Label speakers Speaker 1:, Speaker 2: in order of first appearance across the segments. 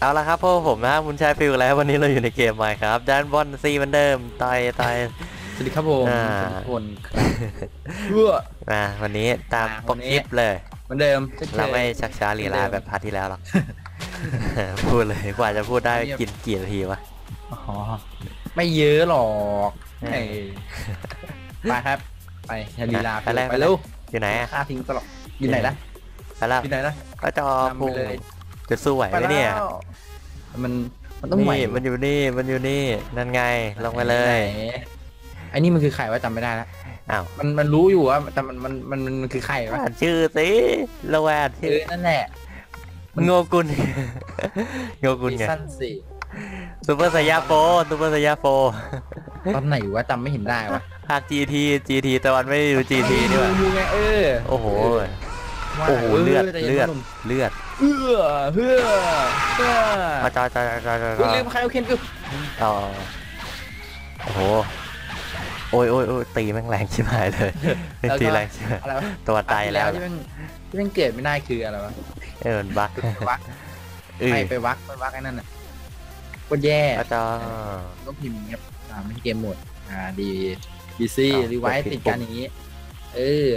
Speaker 1: เอาละครับพวกผมนะครับคุณชายฟิลแล้ววันนี้เราอยู่ในเกมใหม่ครับด้านบอนซีเหมือนเดิมต่อยต่อย
Speaker 2: สวัสดีครับผม
Speaker 1: อ่า
Speaker 2: ทุกคนครับเพื่อ
Speaker 1: มาวันนี้ตาม
Speaker 2: อ่า
Speaker 1: ปก
Speaker 2: วันนี้
Speaker 1: คลิปเลย
Speaker 2: เหมือนเดิมช่นคย
Speaker 1: เราไม่ชักช้าลีลา
Speaker 2: เหมือนเดิม
Speaker 1: แบบพาร์ทที่แล้วหรอกพูดเลยกว่าจะพูดได้
Speaker 2: เงียบ
Speaker 1: กินกี่นาทีวะ
Speaker 2: อ๋อไม่เยอะหรอก
Speaker 1: เออ
Speaker 2: เอ้ยไปครับไปชาลีลา
Speaker 1: ไปเลย
Speaker 2: ไปเร็ว
Speaker 1: อยู่ไหนอะ
Speaker 2: ฆ่าทิ้งตลอดอยู่ไหนล่ะ
Speaker 1: ไปแล้ว
Speaker 2: อยู่ไหนล่ะ
Speaker 1: ก็จอนำ
Speaker 2: ไป
Speaker 1: พุ่ง
Speaker 2: เลย
Speaker 1: จะสู้ไหวไหมเนี่ย
Speaker 2: ไปแล้วมันมันต้องไหว
Speaker 1: นี่มันอยู่นี่มันอยู่นี่นั่นไงลงไปเลย
Speaker 2: ไหนไอ้นี่มันคือใครวะจำไม่ได้ละ
Speaker 1: อ้าว
Speaker 2: มันมันรู้อยู่ว่าแต่มันมันมันมันมันคือใครวะ
Speaker 1: อ่านชื่อสิระแวด
Speaker 2: เอ
Speaker 1: ชื่อ
Speaker 2: อนั่นแหละ
Speaker 1: โงกุลโงกุลไง
Speaker 2: สั้นสี่
Speaker 1: ซูเปอร์สยาโฟซูเปอร์สยาโฟ
Speaker 2: ตอนไหนวะจำไม่เห็นได้วะ
Speaker 1: ภาค GT GT แต่วันไม่ได้ดู GT นี่หว่า
Speaker 2: ดูไงเออ
Speaker 1: โอ้โห
Speaker 2: ว่า
Speaker 1: โอ้โหเลือด
Speaker 2: ใจย็น
Speaker 1: เลือด
Speaker 2: นะหนุ่ม
Speaker 1: เลือด
Speaker 2: เพื่อเพื่อเพื่อ
Speaker 1: มาจอยจอยจอยจอยจ
Speaker 2: อุ้ย
Speaker 1: อย
Speaker 2: ลืมใครเอาเคนกู
Speaker 1: ต่อโอ้โหโอ้ยโอ้ยโอ้ยตีแม่งแรงชิบหายเลยตีแรงชิบหาย
Speaker 2: อะไรวะ
Speaker 1: ตัวตายแล้ว
Speaker 2: ที่มันที่มันเกิดไม่ได้คืออะไรวะ
Speaker 1: เออมันบัก
Speaker 2: ไปวัก
Speaker 1: เออ
Speaker 2: ไปไปวักไปวักไอ้นั่นน่ะโคตรแย่
Speaker 1: มาจอ
Speaker 2: ต้องพิมพ์ครับอ่าไม่ใช่เกมหมดอ่าดีดีซี่
Speaker 1: อ้าว
Speaker 2: รีไว
Speaker 1: กด
Speaker 2: ซ์
Speaker 1: ผิด
Speaker 2: ติดกันอย่างนี้ เออ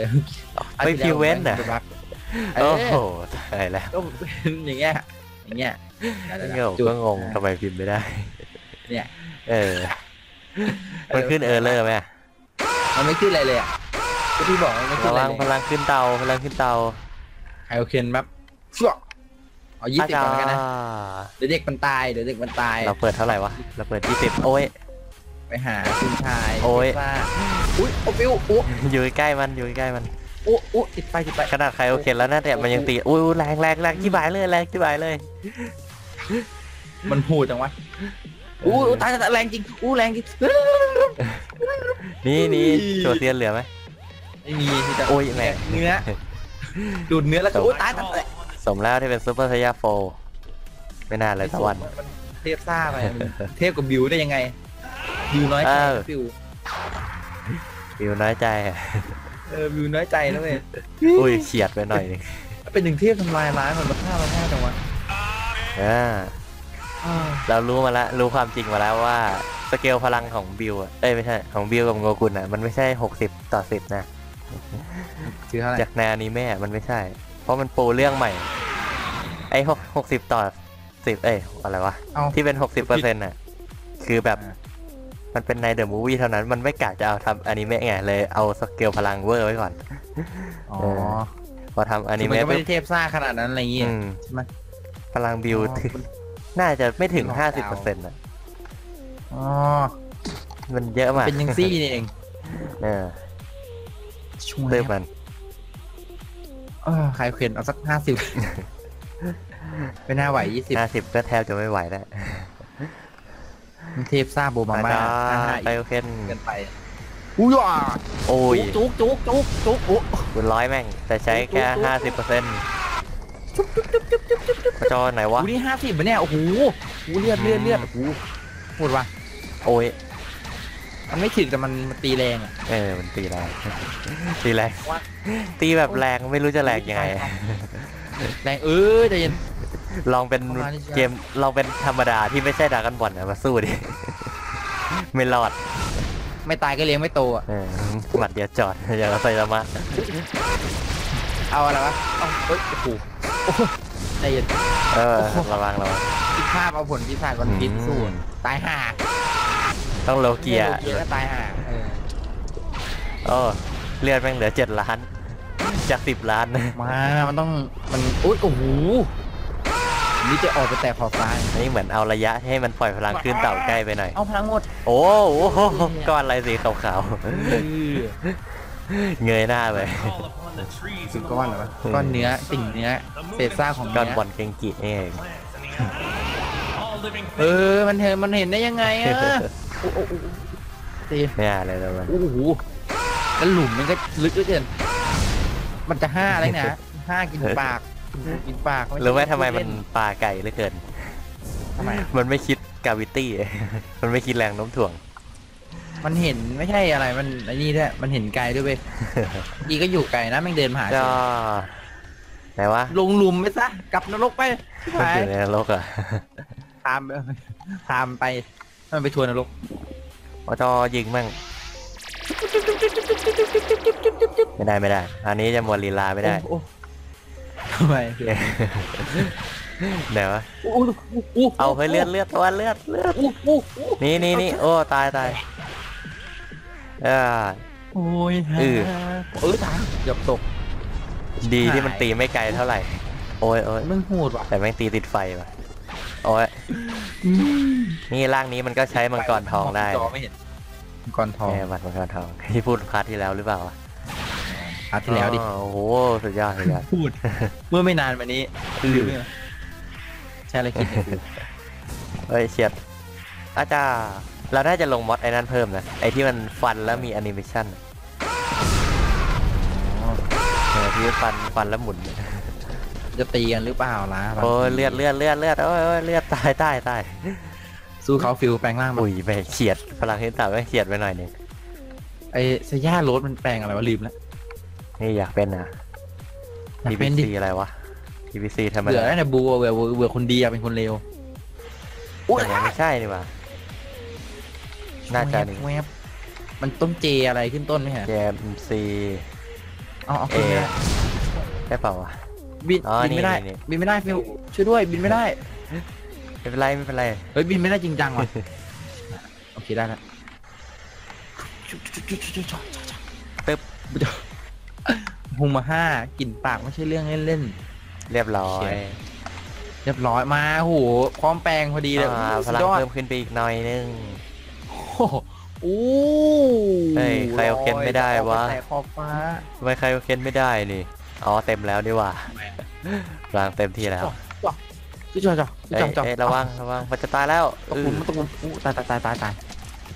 Speaker 1: ไม่พิเว้นอะ
Speaker 2: ไปวักเอ
Speaker 1: โอ้
Speaker 2: อ
Speaker 1: โหตายแล้ว
Speaker 2: ก็เป็นอย่างเงี้ยอย่างเงี้ย
Speaker 1: เงี้ยผมก็งงทำไมพิมพ์ไม่ได้
Speaker 2: เนี่ย
Speaker 1: เออ มันขึ้นเออร์เลอร์ไหมอะ
Speaker 2: มันไม่ขึ้นอะไรเลยอะก็ที่บอกมันไม่ขึ้น
Speaker 1: ระ
Speaker 2: อะไร
Speaker 1: วัง
Speaker 2: เล
Speaker 1: พ
Speaker 2: ย
Speaker 1: ลังขึ้นเตาพลังขึ้นเตา
Speaker 2: ไฮโอเคนแบบชั่วเอายี่สิบก่อนแล้วกันนะ
Speaker 1: อ่า
Speaker 2: เดี๋ยวเด็กมันตายเดี๋ยวเด็กมันตาย
Speaker 1: เราเปิดเท่าไหร่วะ เราเปิด20โอ้ย
Speaker 2: ไปหาคุณชาย
Speaker 1: โอ้ย
Speaker 2: ซ่าอุ้ยโอ้ปิวโอ้
Speaker 1: อยู่ใกล้มันอยู่ใกล้มัน
Speaker 2: โอ้โอ้ติดไปติดไป
Speaker 1: ขนาดใครโอเคแล้วนะแต่มันยังตีอุ้ยแรงแรงแรงที่บายเลยแรงที่บายเลย
Speaker 2: มันพูดจังวะอู้อู้ตายตายตายแรงจริงอู้แรงจริง
Speaker 1: นี่นี่
Speaker 2: อุ้ย
Speaker 1: โชว์เซียนเหลือไหม
Speaker 2: ไม่มีที่จะ
Speaker 1: โอ้ยแม่ง
Speaker 2: เนื้อดูดเนื้อแล้วก็อู้ตายตายตาย
Speaker 1: สมแล้วที่เป็นซูเปอร์ไซยาโฟไม่น่าเลยตะวัน
Speaker 2: มันเทพซ่าไปมันเทพกับบิวได้ยังไงบิวน้อยใจ
Speaker 1: เออ
Speaker 2: บิว
Speaker 1: วิวน้อยใจอะ
Speaker 2: เออบิวน้อยใจนะเว้ย
Speaker 1: อุ้ยเฉียดไปหน่อยหนึง
Speaker 2: เป็นหนึ่งเทพทำลายล้างมันมาฆ่ามาฆ่าจังวะ
Speaker 1: อ่า
Speaker 2: อ้าว
Speaker 1: เรารู้มาแล้วรู้ความจริงมาแล้วว่าสเกลพลังของบิวอะเอ้ยไม่ใช่ของบิวกับโงกุลอะมันไม่ใช่60ต่อ10นะ
Speaker 2: ชื่อเท่าไหร่
Speaker 1: จากในอนิเมะมันไม่ใช่ เพราะมันปูเรื่องใหม่ ไอ้หกหกสิบต่อสิบเอ้ยอะไรวะ
Speaker 2: เอา
Speaker 1: ที่เป็นหกสิบเปอร์เซ็นต์น่ะคือแบบ
Speaker 2: อ่า
Speaker 1: มันเป็นในเดอะมูวี่เท่านั้นมันไม่กะจะเอาทำอนิเมะไงเลยเอาสเกลพลังเวอร์ไว้ก่อน
Speaker 2: อ๋อ
Speaker 1: เออพอทำอ
Speaker 2: อั
Speaker 1: นิ
Speaker 2: มัน
Speaker 1: เมะ
Speaker 2: ก็ไม่
Speaker 1: ปุ๊บ
Speaker 2: ได้เทพซ่าขนาดนั้นอะไรอย่างเงี้ย
Speaker 1: อืม
Speaker 2: ใช่ไหม
Speaker 1: พลังบิว
Speaker 2: อ๋อ
Speaker 1: ถึงน่าจะไม่ถึง
Speaker 2: หลอก
Speaker 1: ห้า
Speaker 2: ดาว
Speaker 1: สิบเปอร์เซ็นต์อะ
Speaker 2: อ๋อ
Speaker 1: มันเยอะมาก
Speaker 2: เป็นยังซี่นี่เอง
Speaker 1: เออ
Speaker 2: ช่วย
Speaker 1: เติมมัน
Speaker 2: เออใครเขียนเอาสักห้าสิบไม่น่าไหวยี่สิบ
Speaker 1: ห้าสิบก็แทบจะไม่ไหวแล้ว
Speaker 2: เทพซ่าโบมาม่า
Speaker 1: จ้า
Speaker 2: ห้าห้า
Speaker 1: ไปโอเคน
Speaker 2: เกินไปอุ้ยอะ
Speaker 1: โอ้ย
Speaker 2: จุกจุกจุกจุกโอ้
Speaker 1: คุณร้อยแม่ง แต่ใช้แค่
Speaker 2: จุ๊บ
Speaker 1: ห้าสิบเปอร์เซ็นต์จอไหนวะ
Speaker 2: โหนี่ห้าสิบปะเนี่ยโอ้โหโอ้โหเลือดเลือดเลือดโอ้โหพูดว่า
Speaker 1: โอ้ย
Speaker 2: มันไม่ถึงแต่มันมันตีแรงอะ
Speaker 1: เออ มันตีแรง ตีแรง
Speaker 2: ว่า
Speaker 1: ตีแบบแรงไม่รู้จะแรงยังไง
Speaker 2: แรงเออใจเย็น
Speaker 1: ลองเป็น
Speaker 2: ประมาณนี้ใช่ไหม
Speaker 1: เกมลองเป็นธรรมดาที่ไม่ใช่ดรากันบอลนะมาสู้ดิ ไม่รอด
Speaker 2: ไม่ตายก็เลี้ยงไม่โตอะ
Speaker 1: เออหมัดเดียวจอดอย่างกับไซตามะ
Speaker 2: เอาอะไรวะเอาเฮ้ยโอ้โหโอ้โหใจเย็น
Speaker 1: เออ
Speaker 2: โอ้โห
Speaker 1: ระวังระวัง
Speaker 2: คิดภาพเอาผลพิศาจวันพิษ
Speaker 1: อืม
Speaker 2: สู้ตายห่า
Speaker 1: ต้องโลเกีย
Speaker 2: โลเกียก็ตายห่าเออ
Speaker 1: โอ้เลือดแม่งเหลือเจ็ดล้าน จากสิบล้าน
Speaker 2: มา มันต้องมันอุ้ยโอ้โห นี่จะออกไปแตะขอบฟ้า
Speaker 1: อันนี้เหมือนเอาระยะให้มันปล่อยพลังขึ้นเต่าใกล้ไปหน่อย
Speaker 2: เอาพลังหมด
Speaker 1: โอ้โหก้อนอะไรสีขาวๆ เงยหน้าไป
Speaker 2: คือก้อนเหรอวะก้อนเนื้อติ่งเนื้อเศษซากของ
Speaker 1: ก้อน
Speaker 2: เนื้
Speaker 1: บอลเกงกินี่เอง
Speaker 2: เออมันเห็นมันเห็นได้ยังไงอะโอ้โหโอ้โหตี
Speaker 1: ไม่น่าเลยแล้วมัน
Speaker 2: โอ้โหแล้วหลุมมันก็ลึกเหลือเกินมันจะห้าอะไรนะห้ากินปาก กินปาก
Speaker 1: รู้ไหมทำไมมันปลาไก่เหลือเกิน
Speaker 2: ทำไมอะ
Speaker 1: มันไม่คิดกาวิตี้ มันไม่คิดแรงโน้มถ่วง
Speaker 2: มันเห็นไม่ใช่อะไร มันไอ้นี่ด้วย มันเห็นไกลด้วยเว้ยดีก็อยู่ไกลนะแม่งเดินมาหา
Speaker 1: ก็ไหนวะ
Speaker 2: ลงหลุมไปซะ กลับนรกไปชิบ
Speaker 1: มัน
Speaker 2: หา
Speaker 1: อยยู่ในนรกเหรอะ
Speaker 2: ตามไปตามไปให้มันไปทัวร์นรก
Speaker 1: อจอยิงมั่งไม่ได้ไม่ได้ อันนี้จะหมดลีลาไม่ได้
Speaker 2: โอ้โอ้ ทำไม
Speaker 1: ไหนวะ
Speaker 2: โอ้โอ้โอ้
Speaker 1: เอาเฮ้ยเลือดเลือดตัวเลือดเลือด
Speaker 2: โอ้โอ้โอ้
Speaker 1: นี่นี่นี่โอ้ตายตายเอ่า
Speaker 2: โอ้ย
Speaker 1: เออ
Speaker 2: เออตายเกือบตก
Speaker 1: ดีที่มันตีไม่ไกลเท่าไหร่ โอ้ยโอ้ย
Speaker 2: มึงโหดว่ะ
Speaker 1: แต่แม่งตีติดไฟว่ะโอ้ยนี่ร่างนี้มันก็ใช้มังกรทองได้
Speaker 2: จอไม่เห็นมังกรทอง
Speaker 1: แม่บัตรมังกรทองที่พูดพาร์ทที่แล้วหรือเปล่า วะ
Speaker 2: อาทิตย์แล้วดิ
Speaker 1: อ๋อโอ้โหสุดยอดสุดยอด
Speaker 2: พูด เมื่อไม่นานมานี้ลืมไปแล้วใช่อะไรคิดเนี่ย
Speaker 1: เฮ้ยเฉียดอาจารย์เราน่าจะลงมอดไอ้นั่นเพิ่มนะ ไอ้ที่มันฟันแล้วมีแอนิเมชันเออที่ฟันฟันแล้วหมุน
Speaker 2: จะตีกันหรือเปล่าล่ะบาง
Speaker 1: โอ้ย
Speaker 2: ที
Speaker 1: เลือดเลือดเลือดเลือดโอ้ยโอ้ยเลือดตายตายตาย
Speaker 2: สู้เขาฟิลแปลงร่างมา
Speaker 1: อุ้ยไปเฉียดพลังเฮนตาไม่เฉียดไปหน่อยหนึง
Speaker 2: ไอ้สย่าโรสมันแปลงอะไรวะลืมแล้ว
Speaker 1: นี่อยากเป็นนะ
Speaker 2: อยากเป็นดิ
Speaker 1: PVC อะไรวะ PVC ทำไม
Speaker 2: เบื่อแล้วเนี่ยบูเบื่อเบื่อเบื่อคนดีอะเป็นคนเลว
Speaker 1: แต่ยังไม่ใช่นี่หว่า น่าจะนี่
Speaker 2: แวบมันต้นเจอะไรขึ้นต้นไหมฮะ
Speaker 1: เจมซี
Speaker 2: เอาเอาขึ้นไม่ได้
Speaker 1: ได้เปล่าวะ
Speaker 2: บิน
Speaker 1: อ๋อ
Speaker 2: บินไม่ได้
Speaker 1: นี่นี่
Speaker 2: บินไม่ได้ฟิลช่วยด้วยบินไม่ได้
Speaker 1: ไม่เป็นไรไม่เป็นไร
Speaker 2: เฮ้ยบินไม่ได้จริงจังว่ะ โอเคได้แล้ว
Speaker 1: ตึ๊บ
Speaker 2: ฮุมมาห้ากลิ่นปากไม่ใช่เรื่องเล่น
Speaker 1: เรียบร้อย
Speaker 2: ๆเรียบร้อยมาโหพร้อมแปลงพอดีเลย
Speaker 1: อ่าพ
Speaker 2: สุด
Speaker 1: ลัง
Speaker 2: ยอด
Speaker 1: เพิ่มขึ้นไปอีกหน่อยนึง
Speaker 2: โอ้โหโอ้
Speaker 1: เฮ้ยใครเอาเข็นไม่ได้วะ
Speaker 2: แต่ขอบฟ้า
Speaker 1: ทำไมใครก็เค้นไม่ได้นี่ อ๋อเต็มแล้วดีว่าพลังเต็มที่แล้ว
Speaker 2: จุ๊จ่อจ่อ
Speaker 1: เอ้ย
Speaker 2: จ่อจ่อ
Speaker 1: เอ้ยระวังระวังมันจะตายแล้ว
Speaker 2: ตะกุมตะกุมอู้ตายตายตายตายตาย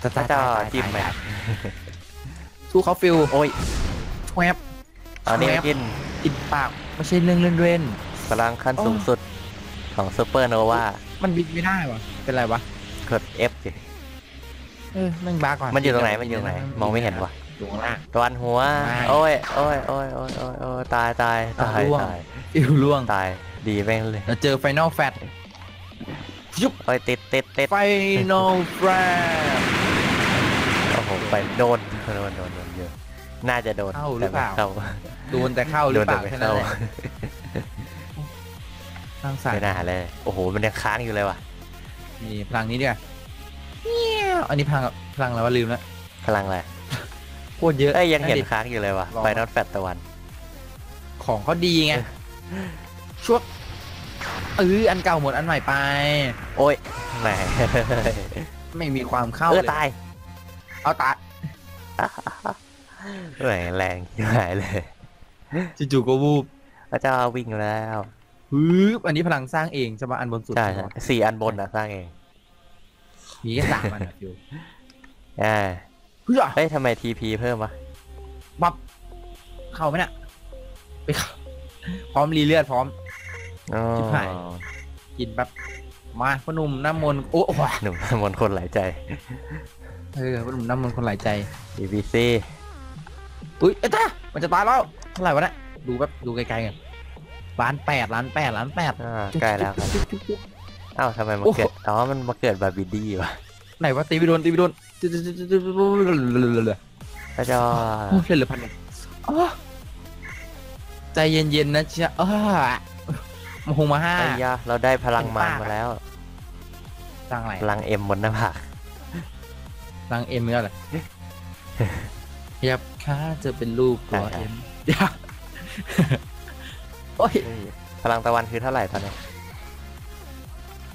Speaker 2: ตาย
Speaker 1: พระเจ้าจิ้มแม่
Speaker 2: สู้เขาฟิล
Speaker 1: โอ้ย
Speaker 2: แวบ
Speaker 1: เอานี่
Speaker 2: แว
Speaker 1: มา
Speaker 2: บ
Speaker 1: กิน
Speaker 2: กลิ่นปากไม่ใช่เรื่องเล่นเล่น
Speaker 1: พลังขั้นสูงสุดของซูเปอร์โนวา
Speaker 2: มันบินไม่ได้วะเป็นไรวะ
Speaker 1: กด F สิ
Speaker 2: เออแม่งบ้าก่อน
Speaker 1: มันอยู่ตรงไหนมันอยู่ตรงไหนมองไม่เห็นวะ
Speaker 2: อยู่ข้างล่าง
Speaker 1: ตะวันหัว
Speaker 2: ไม่
Speaker 1: โอ้ยโอ้ยโอ้ยโอ้ยโอ้ยโอ้ยตายตายตาย
Speaker 2: ร่วง
Speaker 1: ตาย
Speaker 2: ฟิวล่วง
Speaker 1: ตายดีแม่งเลย
Speaker 2: เราเจอไฟนอลแฟตยุบ
Speaker 1: โอ้ยติดติดติด
Speaker 2: ไฟนอลแฟต
Speaker 1: โอ้โหไปโดนโดนโดนโดนเยอะ น่าจะโดน
Speaker 2: เข้าหรือเปล่า
Speaker 1: แต่ไม่
Speaker 2: โดนแต่เข้าห
Speaker 1: โด
Speaker 2: รือนเป
Speaker 1: แต่
Speaker 2: ล่า
Speaker 1: ไม่
Speaker 2: แค่นั้น
Speaker 1: เข้า
Speaker 2: แหละสร้างสรร
Speaker 1: ไม่
Speaker 2: ค์
Speaker 1: น่าเลย โอ้โห มันยังค้างอยู่เลยว่ะ
Speaker 2: นี่พลังนี้ดีกว่าเงี้ยวอันนี้พลังพลังอะไรวะลืมแล้ว
Speaker 1: พลังอะไร
Speaker 2: โคตรเยอะ
Speaker 1: เอ้ยยังเห็น
Speaker 2: ดิ
Speaker 1: ค้างอยู่เลยว่ะ
Speaker 2: ลอง
Speaker 1: ไฟนอตแฟตตะวัน
Speaker 2: ของเขาดีไงช่วงเอออันเก่าหมดอันใหม่ไป
Speaker 1: โอ้ยแหม
Speaker 2: ไม่มีความเข้า
Speaker 1: เอ
Speaker 2: เล
Speaker 1: อยตาย
Speaker 2: เอาตาย
Speaker 1: แหมแรงยิ่งหายเลย
Speaker 2: จู่ๆก็วูบ
Speaker 3: พระเจ้าวิ่งแล้ว
Speaker 2: ฮึบอันนี้พลังสร้างเองจะมาอันบนสุด
Speaker 1: ใช่ใช่สี่อันบนนะสร้างเอง
Speaker 2: มีแค่สามอันอะฟิว
Speaker 1: อ่า
Speaker 2: เฮ้ย
Speaker 1: เฮ้ยทำไมทีพีเพิ่มวะ
Speaker 2: บับเข้าไหมเนี่ยไปเข้าพร้อมรีเลือดพร้อม
Speaker 1: อ๋อ
Speaker 2: ชิบหายกินแบบมาพอหนุ่มน้ำมนต์โอ้โห
Speaker 1: หนุ่มมนต์คนหลายใจ
Speaker 2: เออพอหนุ่มน้ำมนต์คนหลายใจ
Speaker 1: BBC
Speaker 2: อุ้ยเอ้ยตามันจะตายแล้วเท่าไหร่วะเนี่ยดูแบบดูไกลๆกันล้านแปดล้านแปดล้านแปด
Speaker 1: อ่าใกล้แล้วครับ
Speaker 2: จุ๊บจุ๊บจุ๊บ
Speaker 1: อ้าวทำไมมา
Speaker 2: โอ้โห
Speaker 1: เกิด อ๋อ มันมาเกิดบาร์บิดี้วะ
Speaker 2: ไหนวะตีไปโดนตีไปโดนจุ๊บจุ๊บจุ๊บจุ๊บจุ๊บเหลือ
Speaker 1: พระเจ้า
Speaker 2: เหลือพันหนึ่งอ้อใจเย็นๆนะเจ้าอ้ามาหงมาห้า
Speaker 1: ไอ้ยาเราได้พลังมาร
Speaker 2: เป็นปาก
Speaker 1: มาแล้ว
Speaker 2: สร้างอะไร
Speaker 1: พลังเอ็มบนหน้าผาก
Speaker 2: สร้างเอ็มเนี่ยอะไร ยับค่าจะเป็นลูกตัวเอ็มเดี๋ยวโอ้ย
Speaker 1: พลังตะวันคือเท่าไหร่ตอนนี้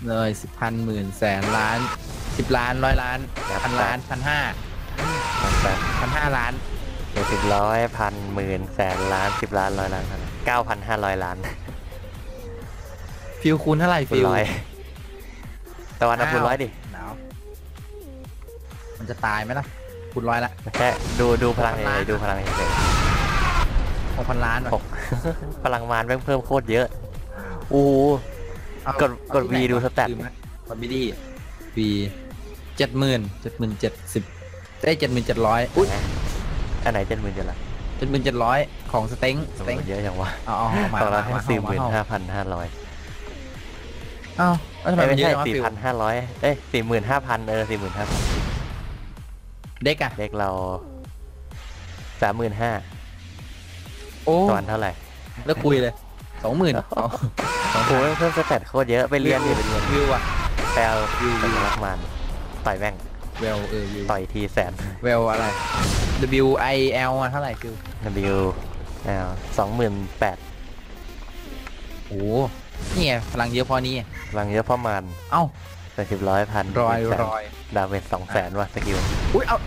Speaker 2: เลยสิบพันหมื่นแสนล้านสิบล้านร้อยล้านพันล้านพันห้า
Speaker 1: แปด
Speaker 2: พันห้าล้าน
Speaker 1: เจ็ดสิบร้อยพันหมื่นแสนล้านสิบล้านร้อยล้านเก้าพันห้าร้อยล้าน
Speaker 2: ฟิลคูณเท่าไหร่
Speaker 1: คูณ
Speaker 2: ฟิล
Speaker 1: ร้อยตะวันเอาคูณร้อยดิ
Speaker 2: หนาวมันจะตายไหมล่ะ คูณร้อยละ
Speaker 1: แค่ดูดูพลัง
Speaker 2: หกพันล้าน
Speaker 1: เฉยๆดูพลังเฉย
Speaker 2: หกพันล้านว่ะ
Speaker 1: หกๆพลังมารแม่งเพิ่มโคตรเยอะโอ้โห
Speaker 2: เอา
Speaker 1: กดกด
Speaker 2: เอาที่
Speaker 1: V
Speaker 2: ไหน
Speaker 1: ดู
Speaker 2: วะ
Speaker 1: สแตท
Speaker 2: ลืมละคอมบิดี้วีเจ็ดหมื่นเจ็ดหมื่นเจ็ดสิบได้เจ็ดหมื่นเจ็ดร้อยอุ้ย
Speaker 1: อันไหนเจ็ดหมื่นเจ็ดละ
Speaker 2: เจ็ดหมื่นเจ็ดร้อยของสเต็งสเต็ง
Speaker 1: เยอะจังวะ
Speaker 2: เอาเอาเอามา
Speaker 1: ของเรา
Speaker 2: มา
Speaker 1: แค่
Speaker 2: มา
Speaker 1: สี่หมื่น
Speaker 2: เอา
Speaker 1: ห้าพันห้าร้อย
Speaker 2: เอาเอาทำไม
Speaker 1: ไม่
Speaker 2: มันเย
Speaker 1: ใช่
Speaker 2: อะจังวะ
Speaker 1: สี่
Speaker 2: ฟิว
Speaker 1: พันห้าร้อยเอ้ยสี่หมื่นห้าพันเออสี่หมื่นห้าพัน
Speaker 2: เด็กอะ
Speaker 1: เด็กเราสามหมื่นห้า
Speaker 2: โอ้
Speaker 1: ตอนเท่าไหร่
Speaker 2: แล้วคุยเลยสองหมื่น
Speaker 1: โอ้โหเพิ่มสเตตโคตรเยอะไปเรียนดิไปเรียน
Speaker 2: วิวอะ
Speaker 1: ไปเอาสัญลักษณ์มันต่อยแม่ง
Speaker 2: เวลเออวิว
Speaker 1: ต่อยทีแสน
Speaker 2: เวลอะไร W I L อะเท่าไหร่ฟิว
Speaker 1: W สองหมื่นแปด
Speaker 2: โอ้นี่ไงพลังเยอะพอนี้
Speaker 1: พลังเยอะเพราะมัน
Speaker 2: เอ้า
Speaker 1: แต่สิบร้อยพัน
Speaker 2: รอย
Speaker 1: แสน
Speaker 2: รอย
Speaker 1: ดาเมจสองแสนว่ะสกิล
Speaker 2: อุ้ยเอา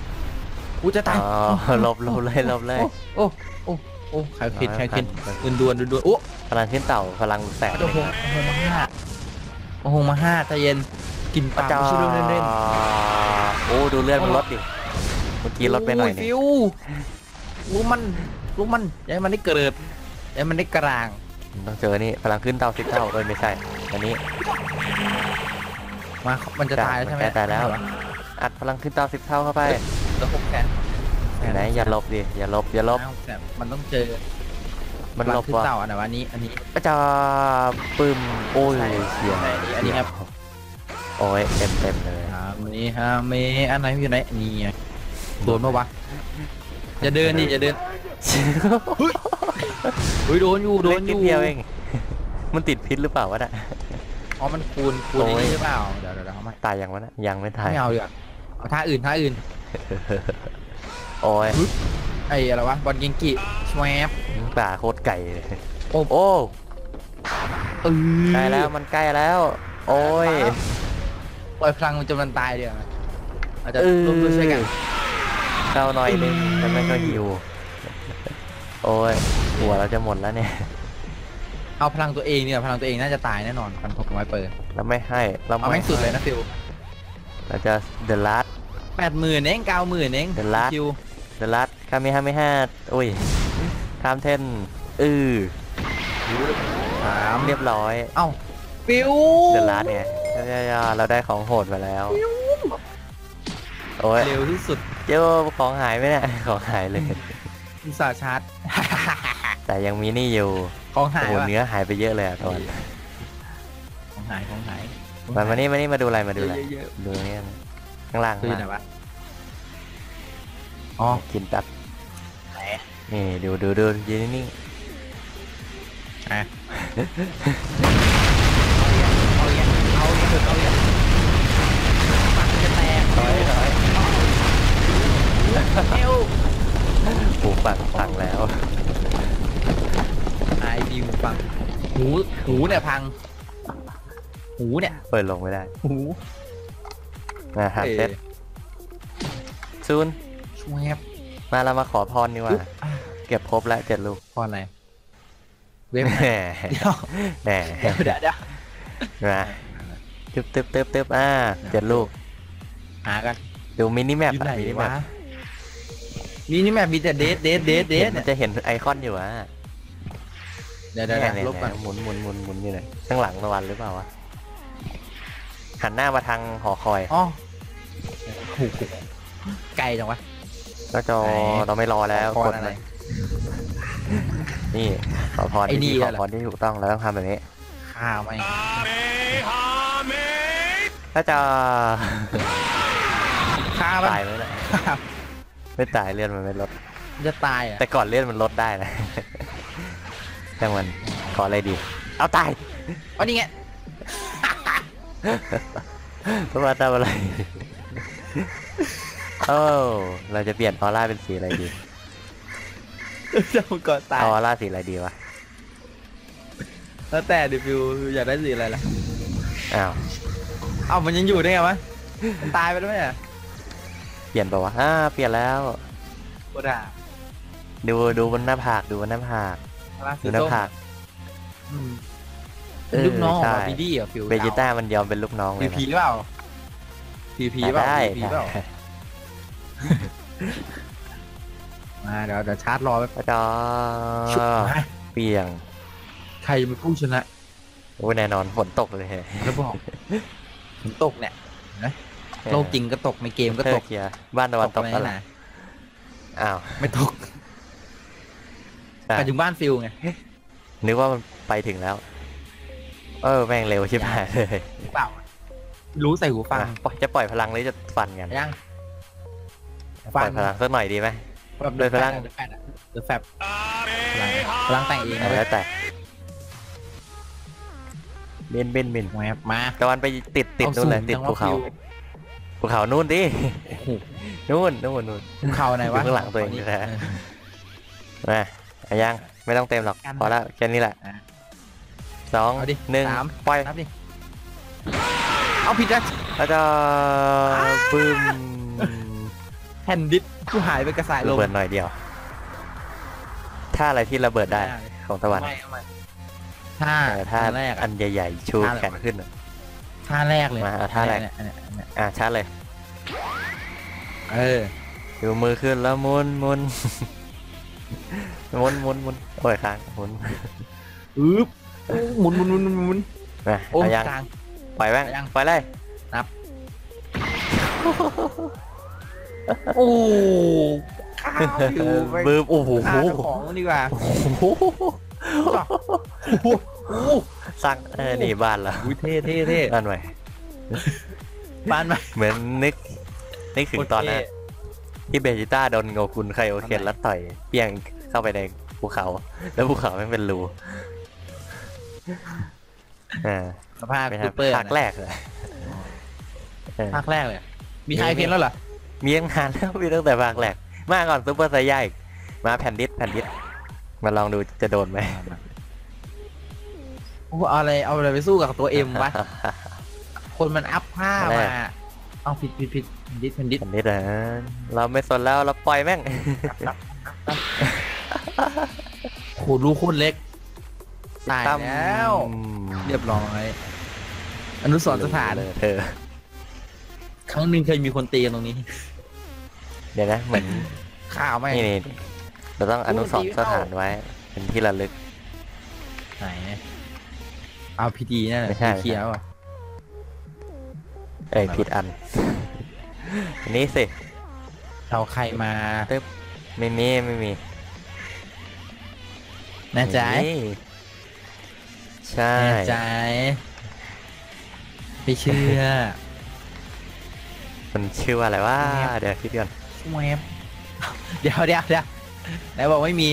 Speaker 2: กูจะตาย
Speaker 1: อ๋อลบลบเลยลบเลย
Speaker 2: โอ้โอ้โอ้ใครคิดใครคิด
Speaker 1: พัน
Speaker 2: ดวนดวนดวนดวนโอ้
Speaker 1: พลังขึ้นเต่าพลังแสน
Speaker 2: โอ้โหโอ้โหมาห้าโอ้โหมาห้าใจเย็นกินปลา
Speaker 1: จ้า
Speaker 2: ไม่ใช่เรื่องเล่น
Speaker 1: โอ้ดูเลือดมันลดดิเมื่อ
Speaker 2: ๆ
Speaker 1: กี้ลดไปหน่อย
Speaker 2: โนี่ฟิวรู้มันรู้มันอย่าให้มันได้เกิดอย่าให้มันได้กลาง
Speaker 1: ต้องเจอนี่พลังขึ้นเต่าสิบเท่าเอ้ยไม่ใช่อันนี้
Speaker 2: มามันจะตายแล้วใช่ไหม
Speaker 1: มันใกล้ตายแล้ว อัดพลังขึ้นเต่าสิบเท่าเข้าไป
Speaker 2: แล้วหกแสน
Speaker 1: ไหนอย่าลบดิอย่าลบอย่าลบ
Speaker 2: หกแสนมันต้องเจอ
Speaker 1: มันลบ
Speaker 2: ขึ้น
Speaker 1: ว่ะ
Speaker 2: เต่าอันไหนวะอันนี้ อันนี้
Speaker 1: จ้าปึ้มโอ้ย
Speaker 2: ใช่
Speaker 1: เฉีย
Speaker 2: ใช่อันนี้ครับ
Speaker 1: โอ้ยเต็มเต็มเลย
Speaker 2: ฮาเมฮาเมอันไหนอยู่ไหนนี่ไงโดนปะวะอย่าเดินดิอย่าเดินเฮ้ยโดนอยู่โด
Speaker 1: เล็
Speaker 2: น
Speaker 1: ก
Speaker 2: อ
Speaker 1: นิด
Speaker 2: ยู่
Speaker 1: เดียวเองมันติดพิษหรือเปล่าวะน่ะ
Speaker 2: อ๋อมันคูณคูณ
Speaker 1: โอ้ย
Speaker 2: ไอ้นี่หรือเปล่าเดี๋ยวเดี๋ยวเดี๋ยวเอามา
Speaker 1: ตายยังวะน่ะยังไม่ตาย
Speaker 2: ไม่เอาดีกว่าเอาท่าอื่นท่าอื่น
Speaker 1: โอ้ย
Speaker 2: ไอ้อะไรวะบอลเกงกิชวบ
Speaker 1: ป่าโคตรไก่เลย
Speaker 2: โอ้
Speaker 1: โอ้
Speaker 2: เออ
Speaker 1: ใกล้แล้วมันใกล้แล้ว โอ้ย
Speaker 2: ปล่อยพลังมันจนมันตายเดียวาอาจจะ
Speaker 1: เออ
Speaker 2: ร่วมด้วยช่วยกัน
Speaker 1: เข้าหน่อยนึงแล้วมันก็หิวโอ้ยหัวเราจะหมดแล้วเนี่ย
Speaker 2: เอาพลังตัวเองเนี่ยพลังตัวเองน่าจะตายแน่นอนพันธก ไว้เปิด
Speaker 1: เราไม่ให้เรา
Speaker 2: เอาแม่งสุดเลยนะฟิว
Speaker 1: เราจะ the last
Speaker 2: แปดหมื่นเองเก้าหมื่นเอง
Speaker 1: เดี๋ยวลัด
Speaker 2: คิว
Speaker 1: the last คามิฮามิฮาอุ้ยทามเทนอือ
Speaker 2: สาม
Speaker 1: เรียบร้อย
Speaker 2: เอ้าฟิว
Speaker 1: the last เนี่ยเราได้ของโหดมาแล้ว โอ้ย
Speaker 2: เร็วที่สุด
Speaker 1: เจ้าของหายไหมเนี่ยของหายเลย
Speaker 2: อุตสาห์ชาร์จ
Speaker 1: แต่ยังมีนี่อยู่
Speaker 2: ของหา
Speaker 1: โอ้
Speaker 2: ย
Speaker 1: โห
Speaker 2: ว่ะ
Speaker 1: เนื้อหายไปเยอะเลยอะตอน
Speaker 2: ของหายของหาย
Speaker 1: มามานี่มานี่มาดูอะไรมาดูอะไร
Speaker 2: เยอะ
Speaker 1: ดูนี่นะข้างล่าง
Speaker 2: ๆคือ
Speaker 1: ข้าง
Speaker 2: ไหน
Speaker 1: ล่าง
Speaker 2: วะอ๋อ
Speaker 1: กินตับ
Speaker 2: ไหน
Speaker 1: นี่ดูดูดูยืนนิ่ง
Speaker 2: อะเอาเรียนเอาเรียนเอาเรียนปากจะแตก
Speaker 1: ๆถอยถอย
Speaker 2: เอว
Speaker 1: หูฟังฟังแล้ว
Speaker 2: ไอพีหูฟังหูหูเนี่ยพัง หูเนี่ย
Speaker 1: เปิดลงไม่ได้
Speaker 2: หู
Speaker 1: นะหาเซตซูน
Speaker 2: ช่วย
Speaker 1: มาเรามาขอพรดีกว่า เก็บครบแล้วเจ็ดลูก
Speaker 2: พออะไรเว็บ
Speaker 1: แห
Speaker 2: ไหน
Speaker 1: ม
Speaker 2: เดี๋ยว
Speaker 1: แหม
Speaker 2: เดี๋ยวเดี๋ยวเดี๋ยว
Speaker 1: นะตึ๊บตึ๊บตึ๊บตึ๊บอ่าเจ็ดลูก
Speaker 2: หากัน
Speaker 1: ดูมินิแมป
Speaker 2: อยู่ไหน
Speaker 1: มินิแม
Speaker 2: วะ
Speaker 1: ป
Speaker 2: มีนี่แมปมีแต่เดทเดทเดทเดท
Speaker 1: มั
Speaker 2: เนี่ย
Speaker 1: นจะเห็นไอคอนอยู่อะ
Speaker 2: เดี๋ยวเดี๋ยว
Speaker 1: เนี่
Speaker 2: เดี๋
Speaker 1: ย
Speaker 2: ยว
Speaker 1: เนี่ย
Speaker 2: ลบก่อน
Speaker 1: หมุนหมุนหมุนหมุนอยู่ไหนข้างหลังตะวันหรือเปล่าวะ หันหน้ามาทางหอคอย
Speaker 2: อ๋อโอ้โหไกลจังวะ
Speaker 1: แล้วจอ
Speaker 2: ไหน
Speaker 1: เราไม่รอแล้ว
Speaker 2: พ
Speaker 1: ก
Speaker 2: ร
Speaker 1: ด
Speaker 2: อะไร
Speaker 1: มานี่ขอพร
Speaker 2: ไอ้นี่
Speaker 1: ที่ขอ
Speaker 2: เหรอ
Speaker 1: พรที่ถูกต้องเราต้องทำแบบนี้
Speaker 2: ข้าวไม่
Speaker 1: ถ้าจะ
Speaker 2: ข้าว
Speaker 1: ตายไหมล่ะไม่ตายเลื่อนมันไม่ลด
Speaker 2: จะตายอะ
Speaker 1: แต่ก่อนเลื่อนมันลดได้นะแต่มันขออะไรดี เอาตาย
Speaker 2: อ๋อนี่ไง
Speaker 1: เพราะว่าทำอะไรโอ้เราจะเปลี่ยนออร่าเป็นสีอะไรดี
Speaker 2: จะก่อนตาย
Speaker 1: เอาออร่าสีอะไรดีวะ
Speaker 2: แล้วแต่ดิฟิวอยากได้สีอะไรล่ะ
Speaker 1: อ้าว
Speaker 2: เอ้ามันยังอยู่ได้ไงวะมันตายไปแล้วไหมอะ
Speaker 1: เปลี่ยนปะวะอ่าเปลี่ยนแล้ว
Speaker 2: โคตรอะ
Speaker 1: ดูดูบนหน้าผากดูบนหน้าผาก
Speaker 2: รา
Speaker 1: ดูหน้าผาก
Speaker 2: อืม
Speaker 1: เออ
Speaker 2: ลูกน้องของ
Speaker 1: ใช่
Speaker 2: บีดี้เหรอฟิว
Speaker 1: เบจิต้ามันยอมเป็นลูกน้องเล
Speaker 2: พี
Speaker 1: ยนะ
Speaker 2: พีเปล่าพีพีเปล่า
Speaker 1: ได้
Speaker 2: พีพีเปล่า
Speaker 1: ได้
Speaker 2: มาเดี๋ยวเดี๋ยวชาร์จรอไป
Speaker 1: พระจอ
Speaker 2: ชุบมา
Speaker 1: เปียง
Speaker 2: ใครจะเป็นผู้ชนะ
Speaker 1: โอ้ยแน่นอนฝนตกเลย
Speaker 2: แล้วบอกฝนตกเนี่ยนะโลกจริงก็ตกในเกมก็
Speaker 1: เธ
Speaker 2: ต
Speaker 1: อกเคลียร์บ้านตะวันตก
Speaker 2: ไป
Speaker 1: อะไร
Speaker 2: ไหน
Speaker 1: อ้าว
Speaker 2: ไม่ตก
Speaker 1: อะ
Speaker 2: ไปถึงบ้านฟิลไง
Speaker 1: นึกว่ามันไปถึงแล้ว เออแม่งเร็วชิบหายเลย
Speaker 2: หรือเปล่า รู้ใส่หูฟัง
Speaker 1: อะปล่อยจะปล่อยพลังหรือจะฟันกัน
Speaker 2: ยัง
Speaker 1: ปล่อยพลังสักหน่อยดีไหม
Speaker 2: แบบ
Speaker 1: โดยพลัง
Speaker 2: เดอะแฟดอะเดอะแฟดพลังแต่งเอง
Speaker 1: อะ
Speaker 2: เว้
Speaker 1: แล้
Speaker 2: ยว
Speaker 1: แต่บินบินบิน
Speaker 2: แหวบมา
Speaker 1: ตะวันไปติดติดนู่นเลยติดภูเขาภูเขานู่นดินู่นนู่นนู่น
Speaker 2: ภูเขาไหนวะ
Speaker 1: อยู่ข้างหลังตัวเอง
Speaker 2: นี่
Speaker 1: แท้มาเอายังไม่ต้องเต็มหรอก
Speaker 2: กัน
Speaker 1: พอแล้วแค่นี้แหละ
Speaker 2: อะ
Speaker 1: สอง
Speaker 2: เอาดิ
Speaker 1: หนึ่ง
Speaker 2: สาม
Speaker 1: ปล่อย
Speaker 2: นับดิ เอาผิดนะ
Speaker 1: แล้วจะบึ้ม
Speaker 2: แผ่นดิสกูหายไปกระสายล
Speaker 1: ระ
Speaker 2: ม
Speaker 1: เบิดหน่อยเดียว ถ้าอะไรที่ระเบิดได้ของตะวัน
Speaker 2: ไม่เอาใหม่ท่า
Speaker 1: เออถ้า
Speaker 2: ท่าแรก
Speaker 1: อั
Speaker 2: อะ
Speaker 1: นใหญ่ๆชู
Speaker 2: ท่าอะไร
Speaker 1: แขนขึ้นอะ
Speaker 2: ท่าแรกเลย
Speaker 1: มาเอาท่าแรก
Speaker 2: เนี่ยเนี่ยเนี่ย
Speaker 1: อะชาร์จเลย
Speaker 2: เออ
Speaker 1: ดูมือขึ้นแล้วหมุนหมุนหมุนหมุนหมุนโอ้ยค้างหมุน
Speaker 2: อึ๊บ หมุนหมุนหมุนหมุนหมุน
Speaker 1: มา
Speaker 2: โอ้
Speaker 1: เอายัง
Speaker 2: กลาง
Speaker 1: ปล่อยแม่ง
Speaker 2: เอายัง
Speaker 1: ปล่อยเลย
Speaker 2: โอ้ข้าวอยู่ไป
Speaker 1: บึ้มโอ้โห
Speaker 2: ฆ่าเจ้าของมันดีกว่า
Speaker 1: โอ้โห
Speaker 2: โอ้โหโอ้โห
Speaker 1: สร้างเออนี่บ้านเรา
Speaker 2: อุ้ยเท่เท่เท่
Speaker 1: บ้านใหม่
Speaker 2: บ้านไหม
Speaker 1: เหมือนนึกนึกถึงตอนนั้นที่เบจิต้าโดนโงกุนไคโอเคนแล้วต่อยเปี้ยงเข้าไปในภูเขา แล้วภูเขาไม่งเป็นรู อ่า
Speaker 2: สภาพ
Speaker 1: ไม่
Speaker 2: ซู
Speaker 1: ใช่
Speaker 2: เปอร์
Speaker 1: ภาคแรกเลยเออ
Speaker 2: ภาคแรกเลย มีใครเพียนแล้วเหรอ
Speaker 1: มีตั้งนานแล้วมีตั้งแต่ภาคแรก มาก่อนซูเปอร์ไซย่าอีก มาแผ่นดิสแผ่นดิสมาลองดูจะโดนไหม
Speaker 2: โอ้เอาอะไรเอาอะไรไปสู้กับตัวเอ็มวะ คนมันอัพผ้า
Speaker 1: แร
Speaker 2: มากเอาผิดผิดผิดดิสเป็นดิส
Speaker 1: แผ่นดิสอะเราไม่สนแล้วเราปล่อยแม่ง
Speaker 2: โหรูโคตรเล็ก ตาย
Speaker 1: ตั้ม
Speaker 2: แล้ว เรียบร้อย อนุสรณ์สถาน
Speaker 1: เลยเธอ
Speaker 2: ครั้งหนึ่งเคยมีคนตีกันตรงนี้
Speaker 1: เดี๋ยวนะ เหมือน
Speaker 2: ข่าวไหม
Speaker 1: นี่นี่เราต้องอนุสรณ์สถานไว้ เป็นที่ระลึก
Speaker 2: ไหน เอาพีดีนั่นแหละ
Speaker 1: ไม่ใช่
Speaker 2: เขียวอะ
Speaker 1: เอ้ยผิดอันอันนี้สิ
Speaker 2: เราใครมา
Speaker 1: ไม่มี ไม่มี
Speaker 2: แน่ใจ
Speaker 1: นี่ ใช่
Speaker 2: แน่ใจไม่เชื่อ
Speaker 1: มันชื่อว่าอะไรวะ
Speaker 2: แนบ
Speaker 1: เดี๋ยวคิดก่อน
Speaker 2: แวบเดี๋ยวเดี๋ยวเดี๋ยวไหนบอกไม่มี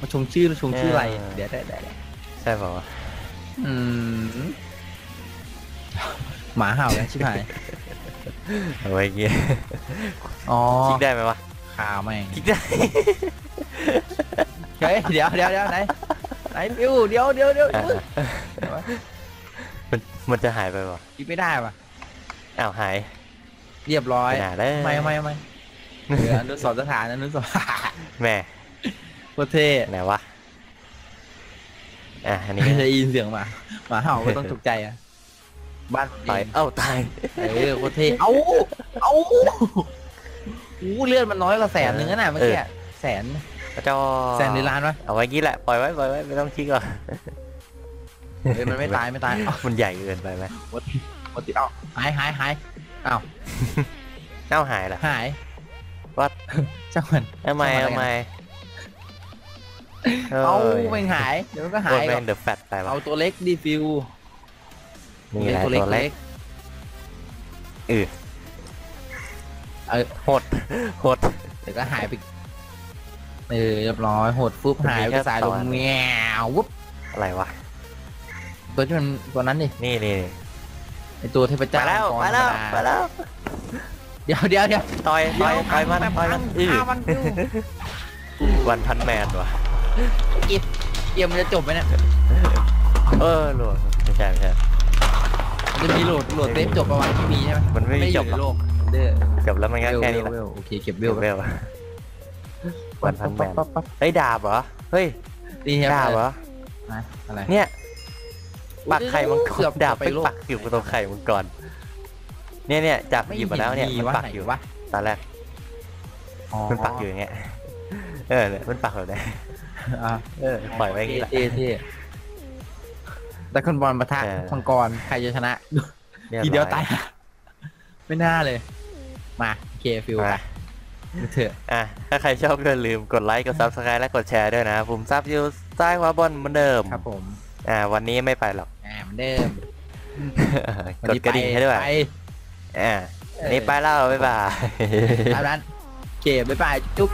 Speaker 2: มาชมชื่อชมชื่ออะไร เดี๋ยวได้ได้ได้
Speaker 1: ใช่เปล่าวะ
Speaker 2: อืมหมาเห่าแล้วชิบหาย
Speaker 1: เอาไว้อย่างเงี้ย
Speaker 2: อ๋อ
Speaker 1: คลิกได้ไหมวะ
Speaker 2: ข่าวแม่ง
Speaker 1: คลิกได้
Speaker 2: เฮ้ยเดี๋ยวเดี๋ยวเดี๋ยวไหน ไหนฟิวเดี๋ยวเดี๋ยวเดี๋ยว
Speaker 1: อะมันมันจะหายไปวะ
Speaker 2: คิดไม่ได้ว่ะ
Speaker 1: อ้าวหาย
Speaker 2: เรียบร้อย
Speaker 1: ไปไหนเลย
Speaker 2: ไม่ไม่ไม่เหลืออนุสรณ์สถานอนุสรณ์
Speaker 1: แม่
Speaker 2: โคตรเท่
Speaker 1: ไหนวะอะอันนี้
Speaker 2: ไม่ได้ยินเสียงหมาหมาเห่าไม่ต้องตกใจอะบ้านผม
Speaker 1: ต่อย
Speaker 2: เอง
Speaker 1: เอ้าตาย
Speaker 2: เออโคตรเท่เอ้าเอ้าอู้เลือดมันน้อยกว่าแสนหนึ่งนะเมื่อกี้อะแสน
Speaker 1: จอ
Speaker 2: แสนหรือล้านวะ
Speaker 1: เอาไว้งี้แหละปล่อยไว้ปล่อยไว้ไม่ต้องคลิกหรอก
Speaker 2: เฮ้ยมันไม่ตายไม่ตายเอ้า
Speaker 1: มันใหญ่เกินไปไหม
Speaker 2: หมดหมดติเอ้าหายหายหายเอ้า
Speaker 1: เอ้าหายละ
Speaker 2: หาย
Speaker 1: What?
Speaker 2: ช่างมัน
Speaker 1: ทำไม
Speaker 2: ทำอะไรกัน
Speaker 1: ทำไม
Speaker 2: เอ้าไม่หาย เดี๋ยวมันก็
Speaker 1: หา
Speaker 2: หายย
Speaker 1: แม่
Speaker 2: หรอก
Speaker 1: งเดอะแฟตไปวะ
Speaker 2: เอาตัวเล็กดีฟิว
Speaker 1: นี่แหละ
Speaker 2: ตัว
Speaker 1: ตัวเล็กเออ
Speaker 2: เออ
Speaker 1: โหดโหด
Speaker 2: เดี๋ยวก็หายไป เออเรียบร้อยหดฟุบ
Speaker 1: มันมี
Speaker 2: หายไป
Speaker 1: แค่
Speaker 2: สายล
Speaker 1: ตอ
Speaker 2: ม
Speaker 1: น
Speaker 2: แง่วุบ
Speaker 1: อะไรวะ
Speaker 2: ตัวที่มันตัวนั้นดิ
Speaker 1: นี่นี่
Speaker 2: ไอตัวเทพ
Speaker 1: ไป
Speaker 2: เจ้า
Speaker 1: แล้ว
Speaker 2: มังก
Speaker 1: ไป
Speaker 2: ร
Speaker 1: แล้ว
Speaker 2: ธรรมดา
Speaker 1: ไปแล้ว
Speaker 2: เดี๋ยวเดี๋ยวเดี๋ยว
Speaker 1: ต่อยต่อยต่อยมัน
Speaker 2: เดี๋ยว
Speaker 1: ต่อยมัน
Speaker 2: พั
Speaker 1: อื
Speaker 2: ง
Speaker 1: อ
Speaker 2: ฆ่ามันฟิว
Speaker 1: วันพันแมนวะ
Speaker 2: เกมมันจะจบไหมเนี่ย
Speaker 1: เออโหลดไม่ใช่ไม่ใช่
Speaker 2: มันจะมีโหลดโหลดเซฟจบประมาณที่มีใช่ไหม
Speaker 1: มันไม่มี
Speaker 2: อ
Speaker 1: จ
Speaker 2: ยู่
Speaker 1: บ
Speaker 2: ใน
Speaker 1: หรอก
Speaker 2: โลกเด้อ
Speaker 1: จบแล้วมันก็แค่นี้แหละ
Speaker 2: เวลโอเคเก็บเว
Speaker 1: เบ
Speaker 2: ล
Speaker 1: ลเบล วันพันแมน
Speaker 2: ปั๊บปั๊บ
Speaker 1: เฮ้ยดาบเหรอ เฮ้ย
Speaker 2: นี่ครับ
Speaker 1: ดาบเหรอ
Speaker 2: นะอะไร
Speaker 1: เนี่ยปักไข่มังก
Speaker 2: เกื
Speaker 1: ร
Speaker 2: อบ
Speaker 1: ดาบ
Speaker 2: ไป
Speaker 1: ไป
Speaker 2: โลก
Speaker 1: ปักอยู่ตรงไข่มังกรเนี่ยเนี่ยจับหยิบมาแล้วเนี่ย
Speaker 2: ไห็
Speaker 1: มัน
Speaker 2: วะ
Speaker 1: ปัก
Speaker 2: ไห
Speaker 1: อยู่
Speaker 2: วะ
Speaker 1: ตอนแรกมันปักอยู่อย่างเงี้ยเออเนี่ยมันปักแบบนี้
Speaker 2: อะ
Speaker 1: เออปล่อยไว้อย่างงี้แหละ
Speaker 2: เท่เท่แต่คนบอลปะทะ
Speaker 1: เออ
Speaker 2: มังกรใครจะชนะ
Speaker 1: รีบร้อ
Speaker 2: ทีเดียวตายไม่น่าเลย มาโอเคฟิว
Speaker 1: มา
Speaker 2: ไปเถอะ
Speaker 1: อะถ้าใครชอบก็อย่าลืมกดไลค์กด subscribe และกดแชร์ด้วยนะปุ่มซับอยู่ซ้ายขวาบนเหมือนเดิม
Speaker 2: ครับผม
Speaker 1: อ่า วันนี้ไม่ไปหรอก
Speaker 2: อ่าเหมือนเดิม
Speaker 1: กดกระดิ่งให้ด้วย
Speaker 2: ไป
Speaker 1: อ่าอันนี้ไปแล้วบ๊ายบาย
Speaker 2: ตามนั้นโอเคบ๊ายบายจุ๊บ